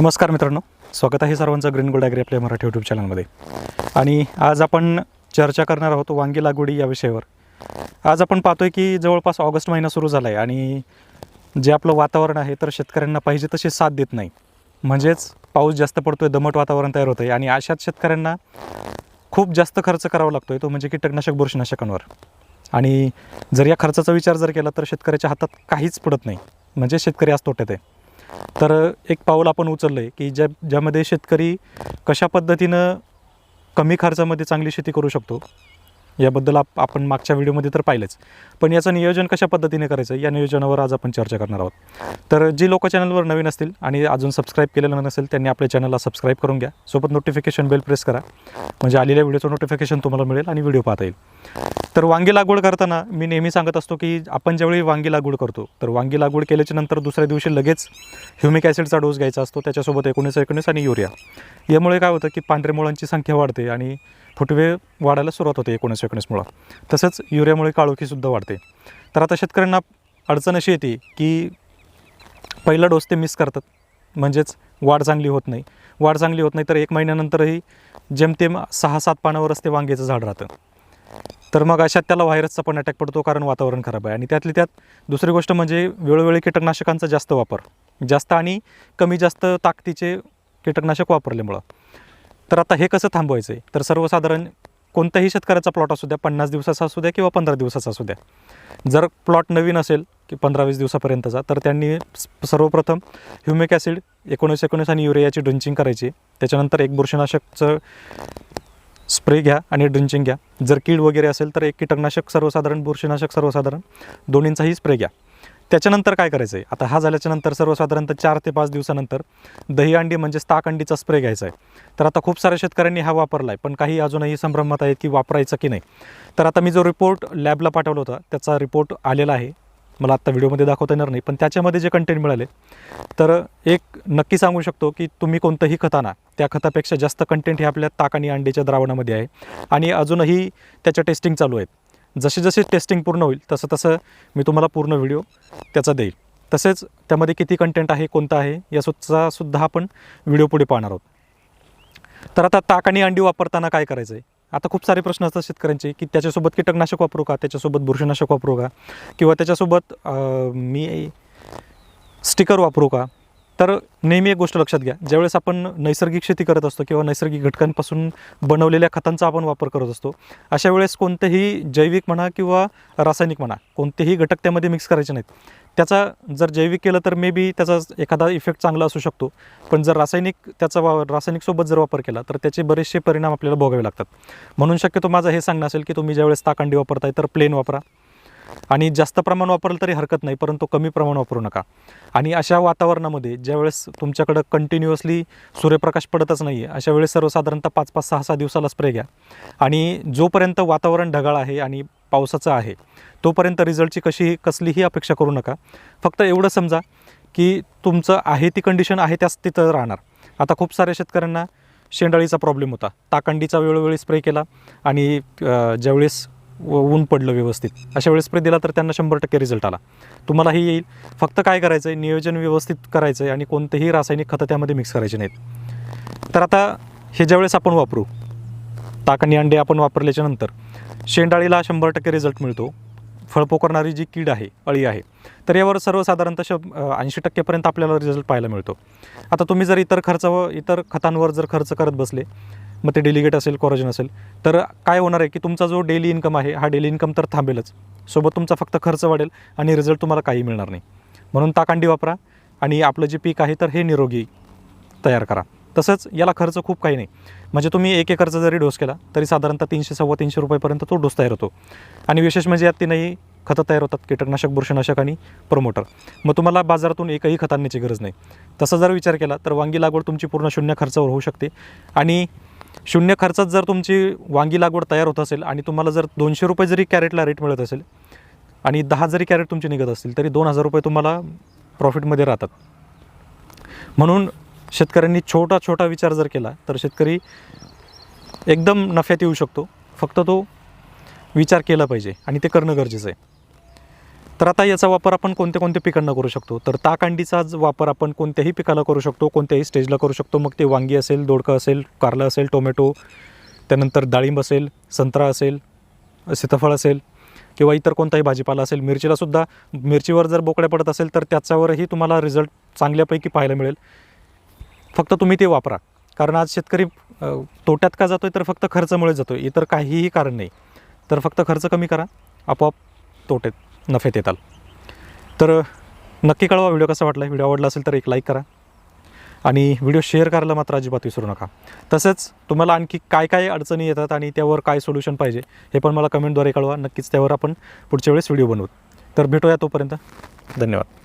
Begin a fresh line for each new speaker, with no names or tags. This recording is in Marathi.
नमस्कार मित्रांनो स्वागत आहे सर्वांचं ग्रीन गोल्ड ॲग्री आपल्या मराठी यूट्यूब चॅनलमध्ये. आणि आज आपण चर्चा करणार आहोत वांगी लागवडी या विषयावर. आज आपण पाहतोय की जवळपास ऑगस्ट महिना सुरू झाला आहे आणि जे आपलं वातावरण आहे तर शेतकऱ्यांना पाहिजे तशी साथ देत नाही. म्हणजेच पाऊस जास्त पडतोय दमट वातावरण तयार होतं आहे आणि अशाच शेतकऱ्यांना खूप जास्त खर्च करावा लागतो आहे तो म्हणजे कीटकनाशक बुरशीनाशकांवर. आणि जर या खर्चाचा विचार जर केला तर शेतकऱ्याच्या हातात काहीच पडत नाही. म्हणजे शेतकरी आज तोट्यात आहे. तर एक पाऊल आपण उचललं आहे की ज्या ज्यामध्ये शेतकरी कशा पद्धतीनं कमी खर्चामध्ये चांगली शेती करू शकतो याबद्दल आप आपण मागच्या व्हिडिओमध्ये तर पाहिलंच. पण याचं नियोजन कशा पद्धतीने करायचं या नियोजनावर आज आपण चर्चा करणार आहोत. तर जी लोक चॅनलवर नवीन असतील आणि अजून सबस्क्राईब केलेलं नसेल त्यांनी आपल्या चॅनलला सबस्क्राईब करून घ्या. सोबत नोटिफिकेशन बेल प्रेस करा. म्हणजे आलेल्या व्हिडिओचं नोटिफिकेशन तुम्हाला मिळेल आणि व्हिडिओ पाहता येईल. तर वांगी लागवड करताना मी नेहमी सांगत असतो की आपण ज्यावेळी वांगी लागवड करतो तर वांगी लागवड केल्याच्यानंतर दुसऱ्या दिवशी लगेच ह्युमिक ॲसिडचा डोस घ्यायचा असतो त्याच्यासोबत एकोणीस एकोणीस आणि युरिया. यामुळे काय होतं की पांढऱ्या मुळांची संख्या वाढते आणि फुटवे वाढायला सुरुवात होते एकोणीस एकोणीसमुळं तसंच युरियामुळे काळोखीसुद्धा वाढते. तर आता शेतकऱ्यांना अडचण अशी येते की पहिला डोस ते मिस करतात म्हणजेच वाढ चांगली होत नाही. वाढ चांगली होत नाही तर एक महिन्यानंतरही जेमतेम सहा सात पानावरच ते वांग्याचं झाड राहतं. तर मग अशात त्याला व्हायरसचा पण अटॅक पडतो कारण वातावरण खराब आहे. आणि त्यातली त्यात दुसरी गोष्ट म्हणजे वेळोवेळी कीटकनाशकांचा जास्त वापर. जास्त आणि कमी जास्त ताकदीचे कीटकनाशक वापरल्यामुळं. तर आता हे कसं थांबवायचं आहे तर सर्वसाधारण कोणत्याही शेतकऱ्याचा प्लॉट असू द्या पन्नास दिवसाचा असू द्या किंवा पंधरा दिवसाचा असू द्या. जर प्लॉट नवीन असेल की पंधरा वीस दिवसापर्यंतचा तर त्यांनी सर्वप्रथम ह्युमिक ॲसिड एकोणीस एकोणीस आणि युरियाची ड्रिंचिंग करायची. त्याच्यानंतर एक बुरशीनाशकचं स्प्रे घ्या आणि ड्रिंचिंग घ्या. जर कीड वगैरे असेल तर एक कीटकनाशक सर्वसाधारण बुरशीनाशक सर्वसाधारण दोन्हींचाही स्प्रे घ्या. त्याच्यानंतर काय करायचं आहे आता हा झाल्याच्यानंतर सर्वसाधारणतः चार ते पाच दिवसानंतर दही अंडी म्हणजेच ताक अंडीचा स्प्रे घ्यायचा आहे तर आता खूप साऱ्या शेतकऱ्यांनी हा वापरला आहे पण काही अजूनही संभ्रमात आहेत की वापरायचा की नाही. तर आता मी जो रिपोर्ट लॅबला पाठवला होता त्याचा रिपोर्ट आलेला आहे. मला आत्ता व्हिडिओमध्ये दाखवता येणार नाही पण त्याच्यामध्ये जे कंटेंट मिळाले तर एक नक्की सांगू शकतो की तुम्ही कोणतंही खत आणा त्या खतापेक्षा जास्त कंटेंट हे आपल्या ताक आणि अंडीच्या द्रावणामध्ये आहे. आणि अजूनही त्याच्या टेस्टिंग चालू आहेत. जसे जसे टेस्टिंग पूर्ण होईल तसं तसं मी तुम्हाला पूर्ण व्हिडिओ त्याचा देईल. तसेच त्यामध्ये किती कंटेंट आहे कोणता आहे यासुद्धा सुद्धा आपण व्हिडिओ पुढे पाहणार आहोत. तर आता ताक आणि अंडी वापरताना काय करायचं आहे आता खूप सारे प्रश्न असतात शेतकऱ्यांचे की त्याच्यासोबत कीटकनाशक वापरू का? त्याच्यासोबत बुरशीनाशक वापरू का? किंवा त्याच्यासोबत मी स्टिकर वापरू का? तर नेहमी एक गोष्ट लक्षात घ्या. ज्यावेळेस आपण नैसर्गिक शेती करत असतो किंवा नैसर्गिक घटकांपासून बनवलेल्या खतांचा आपण वापर करत असतो अशा वेळेस कोणतेही जैविक म्हणा किंवा रासायनिक म्हणा कोणतेही घटक त्यामध्ये मिक्स करायचे नाहीत. त्याचा जर जैविक केलं तर मे बी त्याचा एखादा इफेक्ट चांगला असू शकतो. पण जर रासायनिक त्याचा वा रासायनिकसोबत जर वापर केला तर त्याचे बरेचसे परिणाम आपल्याला भोगावे लागतात. म्हणून शक्यतो माझं हे सांगणं असेल की तुम्ही ज्यावेळेस ताकांडी वापरताय तर प्लेन वापरा. आणि जास्त प्रमाण वापरलं तरी हरकत नाही परंतु कमी प्रमाण वापरू नका. आणि अशा वातावरणामध्ये ज्यावेळेस तुमच्याकडं कंटिन्युअसली सूर्यप्रकाश पडतच नाही आहे अशा वेळेस सर्वसाधारणतः पाच पाच सहा सहा दिवसाला स्प्रे घ्या. आणि जोपर्यंत वातावरण ढगाळ आहे आणि पावसाचं आहे तोपर्यंत रिझल्टची कशी कसलीही अपेक्षा करू नका. फक्त एवढं समजा की तुमचं आहे ती कंडिशन आहे त्याच तिथं राहणार. आता खूप साऱ्या शेतकऱ्यांना शेंडाळीचा प्रॉब्लेम होता. ताकंडीचा वेळोवेळी स्प्रे केला आणि ज्यावेळेस ऊन पडलं व्यवस्थित. अशा वेळेस स्प्रे दिला तर त्यांना शंभर टक्के रिझल्ट आला. तुम्हालाही येईल. फक्त काय करायचं आहे नियोजन व्यवस्थित करायचं आहे आणि कोणतेही रासायनिक खतं त्यामध्ये मिक्स करायचे नाहीत. तर आता हे ज्यावेळेस आपण वापरू ताक आणि अंडे आपण वापरल्याच्या नंतर शेंडाळीला शंभर टक्के रिझल्ट मिळतो. फळपोकरणारी जी कीड आहे अळी आहे तर यावर सर्वसाधारणतः श ऐंशी टक्केपर्यंत आपल्याला रिझल्ट पाहायला मिळतो. आता तुम्ही जर इतर खर्च इतर खतांवर जर खर्च करत बसले मग ते डेलिगेट असेल कॉरोजन असेल. तर काय होणार आहे की तुमचा जो डेली इन्कम आहे हा डेली इन्कम तर थांबेलच. सोबत तुमचा फक्त खर्च वाढेल आणि रिझल्ट तुम्हाला काही मिळणार नाही. म्हणून ताकांडी वापरा आणि आपलं जे पीक आहे तर हे निरोगी तयार करा. तसंच याला खर्च खूप काही नाही. म्हणजे तुम्ही एक एकरचा जरी डोस केला तरी साधारणतः तीनशे सव्वा तीनशे रुपयेपर्यंत तो डोस तयार होतो. आणि विशेष म्हणजे यात तीनही खतं तयार होतात कीटकनाशक बुरशीनाशक आणि प्रमोटर मग तुम्हाला बाजारातून एकही खत आणण्याची गरज नाही. तसा जर विचार केला तर वांगी लागवड तुमची पूर्ण शून्य खर्चावर होऊ शकते. आणि शून्य खर्चात जर तुमची वांगी लागवड तयार होत असेल आणि तुम्हाला जर दोनशे रुपये जरी कॅरेटला रेट मिळत असेल आणि दहा जरी कॅरेट तुमचे निघत असतील तरी दोन हजार रुपये तुम्हाला प्रॉफिटमध्ये राहतात. म्हणून शेतकऱ्यांनी छोटा छोटा विचार जर केला तर शेतकरी एकदम नफ्यात येऊ शकतो. फक्त तो विचार केला पाहिजे आणि ते करणं गरजेचं आहे. तर आता याचा वापर आपण कोणत्या कोणत्या पिकांना करू शकतो? तर ताकांडीचा वापर आपण कोणत्याही पिकाला करू शकतो कोणत्याही स्टेजला करू शकतो. मग ते वांगी असेल दोडकं असेल कारलं असेल टोमॅटो त्यानंतर डाळिंब असेल संत्रा असेल सीताफळ असेल किंवा इतर कोणताही भाजीपाला असेल मिरचीलासुद्धा मिरचीवर जर बोकड्या पडत असेल तर त्याच्यावरही तुम्हाला रिझल्ट चांगल्यापैकी पाहायला मिळेल. फक्त तुम्ही ते वापरा. कारण आज शेतकरी तोट्यात का जातो आहे तर फक्त खर्चामुळे आहे इतर काहीही कारण नाही. तर फक्त खर्च कमी करा. आपोआप तोट्यात नफेत येताल. तर नक्की कळवा व्हिडिओ कसा वाटला. व्हिडिओ आवडला असेल तर एक लाईक करा आणि व्हिडिओ शेअर करायला मात्र अजिबात विसरू नका. तसंच तुम्हाला आणखी काय काय अडचणी येतात आणि त्यावर काय सोल्युशन पाहिजे हे पण मला कमेंटद्वारे कळवा. नक्कीच त्यावर आपण पुढच्या वेळेस व्हिडिओ बनवू. तर भेटूया तोपर्यंत. धन्यवाद.